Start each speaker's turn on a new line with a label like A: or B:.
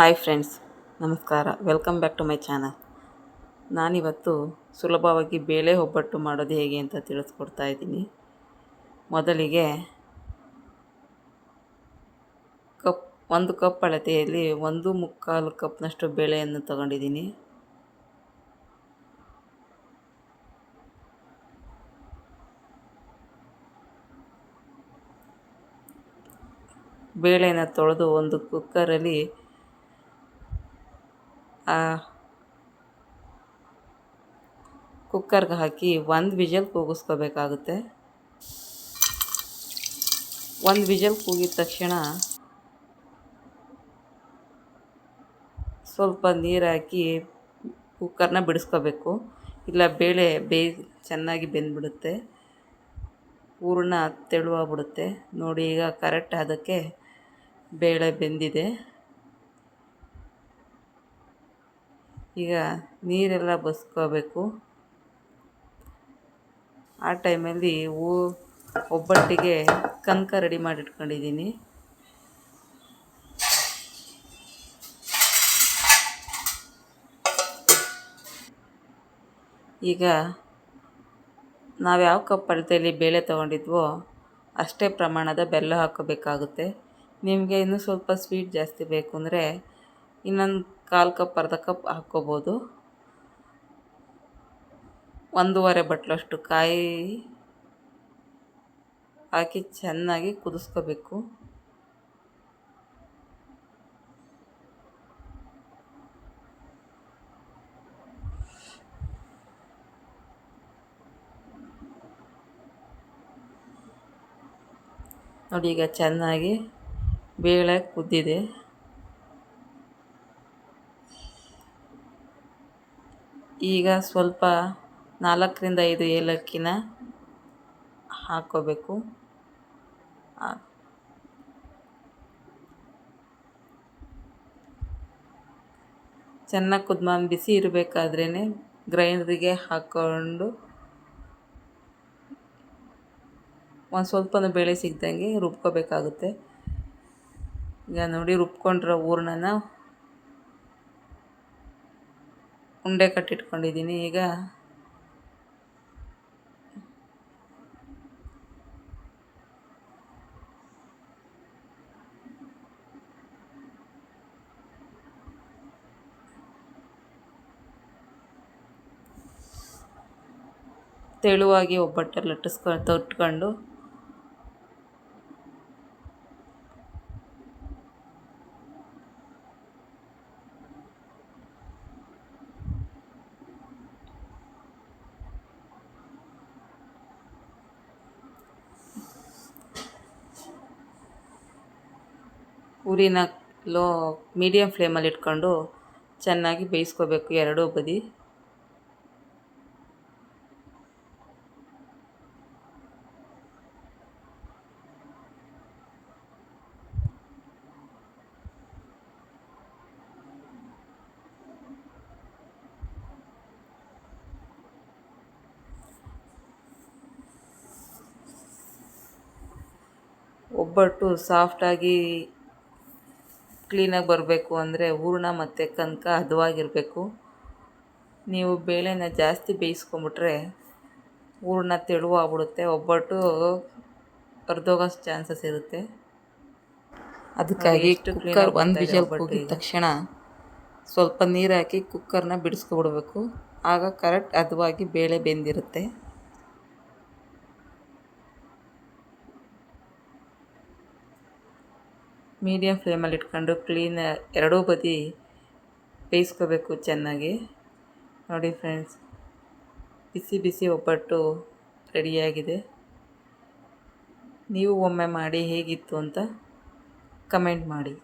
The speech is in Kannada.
A: ಹಾಯ್ ಫ್ರೆಂಡ್ಸ್, ನಮಸ್ಕಾರ. Welcome back to my channel. ನಾನಿವತ್ತು ಸುಲಭವಾಗಿ ಬೇಳೆ ಒಬ್ಬಟ್ಟು ಮಾಡೋದು ಹೇಗೆ ಅಂತ ತಿಳಿಸ್ಕೊಡ್ತಾ ಇದ್ದೀನಿ. ಮೊದಲಿಗೆ ಕಪ್, ಒಂದು ಕಪ್ ಅಳತೆಯಲ್ಲಿ ಒಂದು ಮುಕ್ಕಾಲು ಕಪ್ನಷ್ಟು ಬೇಳೆಯನ್ನು ತಗೊಂಡಿದ್ದೀನಿ. ಬೇಳೆನ ತೊಳೆದು ಒಂದು ಕುಕ್ಕರಲ್ಲಿ ಕುಕ್ಕರ್ಗೆ ಹಾಕಿ ಒಂದು ವಿಜಲ್ ಕೂಗಿಸ್ಕೋಬೇಕಾಗುತ್ತೆ. ಒಂದು ವಿಜಲ್ ಕೂಗಿದ ತಕ್ಷಣ ಸ್ವಲ್ಪ ನೀರು ಹಾಕಿ ಕುಕ್ಕರ್ನ ಬಿಡಿಸ್ಕೋಬೇಕು. ಇಲ್ಲ, ಬೇಳೆ ಬೇ ಚೆನ್ನಾಗಿ ಬೆಂದ್ಬಿಡುತ್ತೆ. ಹೂರಣ ತೆಳುವಾಗ್ಬಿಡುತ್ತೆ. ನೋಡಿ, ಈಗ ಕರೆಕ್ಟ್ ಅದಕ್ಕೆ ಬೇಳೆ ಬೆಂದಿದೆ. ಈಗ ನೀರೆಲ್ಲ ಬಸ್ಕೋಬೇಕು. ಆ ಟೈಮಲ್ಲಿ ಹೂ ಒಬ್ಬಟ್ಟಿಗೆ ಕನಕ ರೆಡಿ ಮಾಡಿಟ್ಕೊಂಡಿದ್ದೀನಿ. ಈಗ ನಾವು ಯಾವ ಕಪ್ ಅಳತೆಯಲ್ಲಿ ಬೇಳೆ ತೊಗೊಂಡಿದ್ವೋ ಅಷ್ಟೇ ಪ್ರಮಾಣದ ಬೆಲ್ಲ ಹಾಕೋಬೇಕಾಗುತ್ತೆ. ನಿಮಗೆ ಇನ್ನೂ ಸ್ವಲ್ಪ ಸ್ವೀಟ್ ಜಾಸ್ತಿ ಬೇಕು ಅಂದರೆ ಇನ್ನೊಂದು ಕಾಲು ಕಪ್, ಅರ್ಧ ಕಪ್ ಹಾಕ್ಕೋಬೋದು. ಒಂದೂವರೆ ಬಟ್ಲಷ್ಟು ಕಾಯಿ ಹಾಕಿ ಚೆನ್ನಾಗಿ ಕುದಿಸ್ಕೋಬೇಕು. ನೋಡಿ ಈಗ ಚೆನ್ನಾಗಿ ಬೇಳೆ ಕುದ್ದಿದೆ. ಈಗ ಸ್ವಲ್ಪ ನಾಲ್ಕರಿಂದ ಐದು ಏಲಕ್ಕಿನ ಹಾಕ್ಕೋಬೇಕು ಚೆನ್ನಾಗಿ ಕುದ್ಮಾನ್ ಬಿಸಿ ಇರಬೇಕಾದ್ರೇ ಗ್ರೈಂಡ್ರಿಗೆ ಹಾಕ್ಕೊಂಡು ಒಂದು ಸ್ವಲ್ಪನೂ ಬೇಳೆ ಸಿಗ್ದಂಗೆ ರುಬ್ಕೋಬೇಕಾಗುತ್ತೆ. ಈಗ ನೋಡಿ ರುಬ್ಕೊಂಡಿರೋ ಹೂರ್ಣನ ಉಂಡೆ ಕಟ್ಟಿಟ್ಕೊಂಡಿದ್ದೀನಿ ಈಗ. ತೆಳುವಾಗಿ ಒಬ್ಬಟ್ಟೆ ಲಟ್ಟಿಸ್ಕೊ ತೊಟ್ಕೊಂಡು ಉರಿನ ಲೋ ಮೀಡಿಯಮ್ ಫ್ಲೇಮಲ್ಲಿ ಇಟ್ಕೊಂಡು ಚೆನ್ನಾಗಿ ಬೇಯಿಸ್ಕೋಬೇಕು ಎರಡೂ ಬದಿ. ಒಬ್ಬಟ್ಟು ಸಾಫ್ಟಾಗಿ ಕ್ಲೀನಾಗಿ ಬರಬೇಕು ಅಂದರೆ ಹೂರ್ಣ ಮತ್ತು ಕನಕ ಹದವಾಗಿರಬೇಕು. ನೀವು ಬೇಳೆನ ಜಾಸ್ತಿ ಬೇಯಿಸ್ಕೊಂಬಿಟ್ರೆ ಹೂರ್ಣ ತೆಳುವಾಗ್ಬಿಡುತ್ತೆ. ಒಬ್ಬಟ್ಟು ಹರಿದೋಗೋ ಚಾನ್ಸಸ್ ಇರುತ್ತೆ. ಅದಕ್ಕಾಗಿ ಕುಕ್ಕರ್ ಒಂದು ವಿಜಲ್ ಕೂಗಿದ ತಕ್ಷಣ ಸ್ವಲ್ಪ ನೀರು ಹಾಕಿ ಕುಕ್ಕರ್ನ ಬಿಡಿಸ್ಕೊಬಿಡ್ಬೇಕು. ಆಗ ಕರೆಕ್ಟ್ ಹದವಾಗಿ ಬೇಳೆ ಬೆಂದಿರುತ್ತೆ. ಮೀಡಿಯಮ್ ಫ್ಲೇಮಲ್ಲಿ ಇಟ್ಕೊಂಡು ಕ್ಲೀನ್ ಎರಡೂ ಬದಿ ಬೇಯಿಸ್ಕೋಬೇಕು ಚೆನ್ನಾಗಿ. ನೋಡಿ ಫ್ರೆಂಡ್ಸ್, ಬಿಸಿ ಬಿಸಿ ಒಬ್ಬಟ್ಟು ರೆಡಿಯಾಗಿದೆ. ನೀವು ಒಮ್ಮೆ ಮಾಡಿ ಹೇಗಿತ್ತು ಅಂತ ಕಮೆಂಟ್ ಮಾಡಿ.